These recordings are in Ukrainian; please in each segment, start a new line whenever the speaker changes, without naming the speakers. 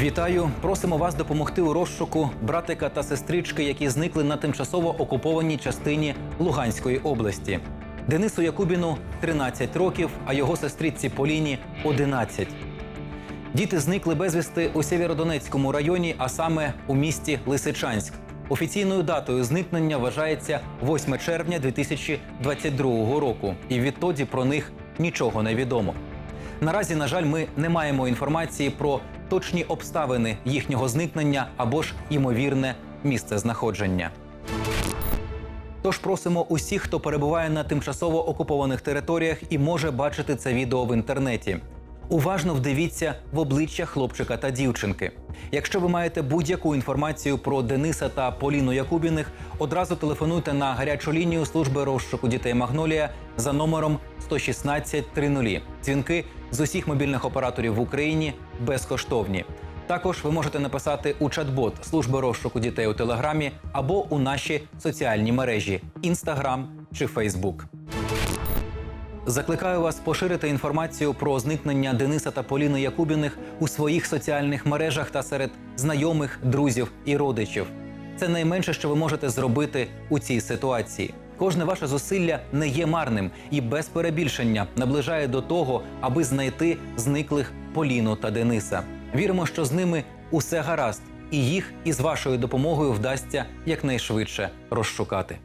Вітаю! Просимо вас допомогти у розшуку братика та сестрички, які зникли на тимчасово окупованій частині Луганської області. Денису Якубіну 13 років, а його сестриці Поліні 11. Діти зникли безвісти у Сєвєродонецькому районі, а саме у місті Лисичанськ. Офіційною датою зникнення вважається 8 червня 2022 року, і відтоді про них нічого не відомо. Наразі, на жаль, ми не маємо інформації про точні обставини їхнього зникнення або ж ймовірне місце знаходження. Тож просимо усіх, хто перебуває на тимчасово окупованих територіях і може бачити це відео в інтернеті. Уважно вдивіться в обличчя хлопчика та дівчинки. Якщо ви маєте будь-яку інформацію про Дениса та Поліну Якубіних, одразу телефонуйте на гарячу лінію служби розшуку дітей Магнолія за номером 116 30. Дзвінки з усіх мобільних операторів в Україні безкоштовні. Також ви можете написати у чат-бот служби розшуку дітей у Телеграмі або у наші соціальні мережі Інстаграм чи Фейсбук. Закликаю вас поширити інформацію про зникнення Дениса та Поліни Якубіних у своїх соціальних мережах та серед знайомих, друзів і родичів. Це найменше, що ви можете зробити у цій ситуації. Кожне ваше зусилля не є марним і без перебільшення наближає до того, аби знайти зниклих Поліну та Дениса. Віримо, що з ними усе гаразд, і їх із вашою допомогою вдасться якнайшвидше розшукати.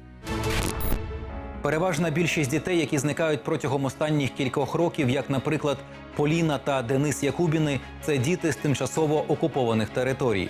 Переважна більшість дітей, які зникають протягом останніх кількох років, як, наприклад, Поліна та Денис Якубіни, це діти з тимчасово окупованих територій.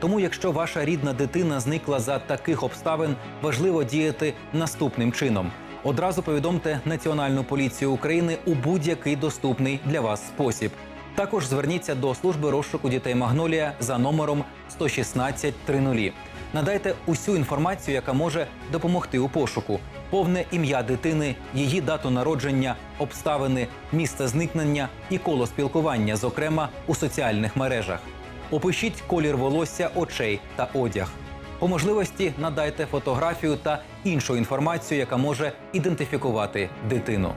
Тому, якщо ваша рідна дитина зникла за таких обставин, важливо діяти наступним чином. Одразу повідомте Національну поліцію України у будь-який доступний для вас спосіб. Також зверніться до служби розшуку дітей Магнолія за номером 116 30. Надайте усю інформацію, яка може допомогти у пошуку: повне ім'я дитини, її дату народження, обставини, місце зникнення і коло спілкування, зокрема у соціальних мережах. Опишіть колір волосся, очей та одяг. По можливості надайте фотографію та іншу інформацію, яка може ідентифікувати дитину.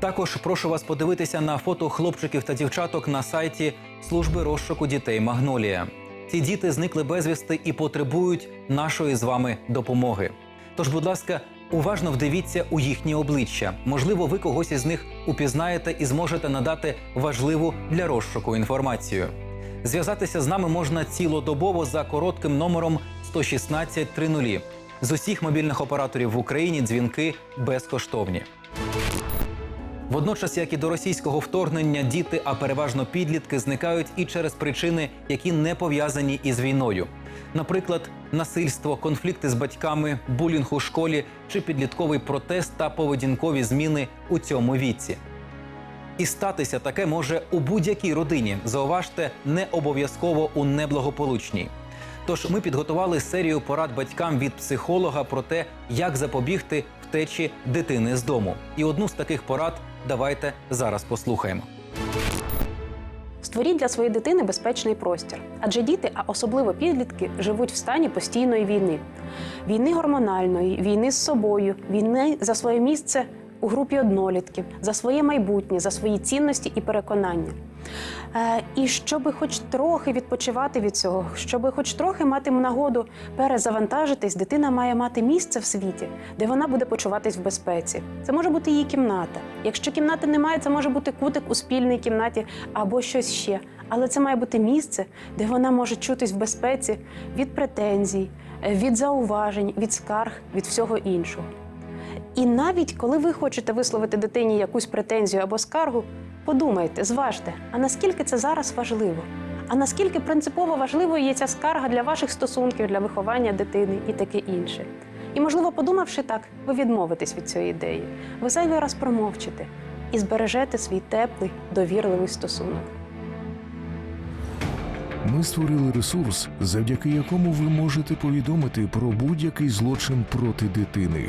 Також прошу вас подивитися на фото хлопчиків та дівчаток на сайті служби розшуку дітей Магнолія. Ці діти зникли безвісти і потребують нашої з вами допомоги. Тож, будь ласка, уважно вдивіться у їхні обличчя. Можливо, ви когось із них упізнаєте і зможете надати важливу для розшуку інформацію. Зв'язатися з нами можна цілодобово за коротким номером 116 30. З усіх мобільних операторів в Україні дзвінки безкоштовні. Водночас, як і до російського вторгнення, діти, а переважно підлітки, зникають і через причини, які не пов'язані із війною. Наприклад, насильство, конфлікти з батьками, булінг у школі чи підлітковий протест та поведінкові зміни у цьому віці. І статися таке може у будь-якій родині. Зауважте, не обов'язково у неблагополучній. Тож ми підготували серію порад батькам від психолога про те, як запобігти втечі дитини з дому. І одну з таких порад давайте зараз послухаємо.
Створіть для своєї дитини безпечний простір, адже діти, а особливо підлітки, живуть в стані постійної війни: війни гормональної, війни з собою, війни за своє місце у групі однолітків, за своє майбутнє, за свої цінності і переконання. Е, і щоб хоч трохи відпочивати від цього, щоб хоч трохи мати нагоду перезавантажитись, дитина має мати місце в світі, де вона буде почуватись в безпеці. Це може бути її кімната. Якщо кімнати немає, це може бути кутик у спільній кімнаті або щось ще. Але це має бути місце, де вона може чутись в безпеці від претензій, від зауважень, від скарг, від всього іншого. І навіть коли ви хочете висловити дитині якусь претензію або скаргу, подумайте, зважте, а наскільки це зараз важливо? А наскільки принципово важливою є ця скарга для ваших стосунків, для виховання дитини і таке інше? І, можливо, подумавши так, ви відмовитесь від цієї ідеї. Ви зайвий раз промовчите і збережете свій теплий, довірливий стосунок.
Ми створили ресурс, завдяки якому ви можете повідомити про будь-який злочин проти дитини.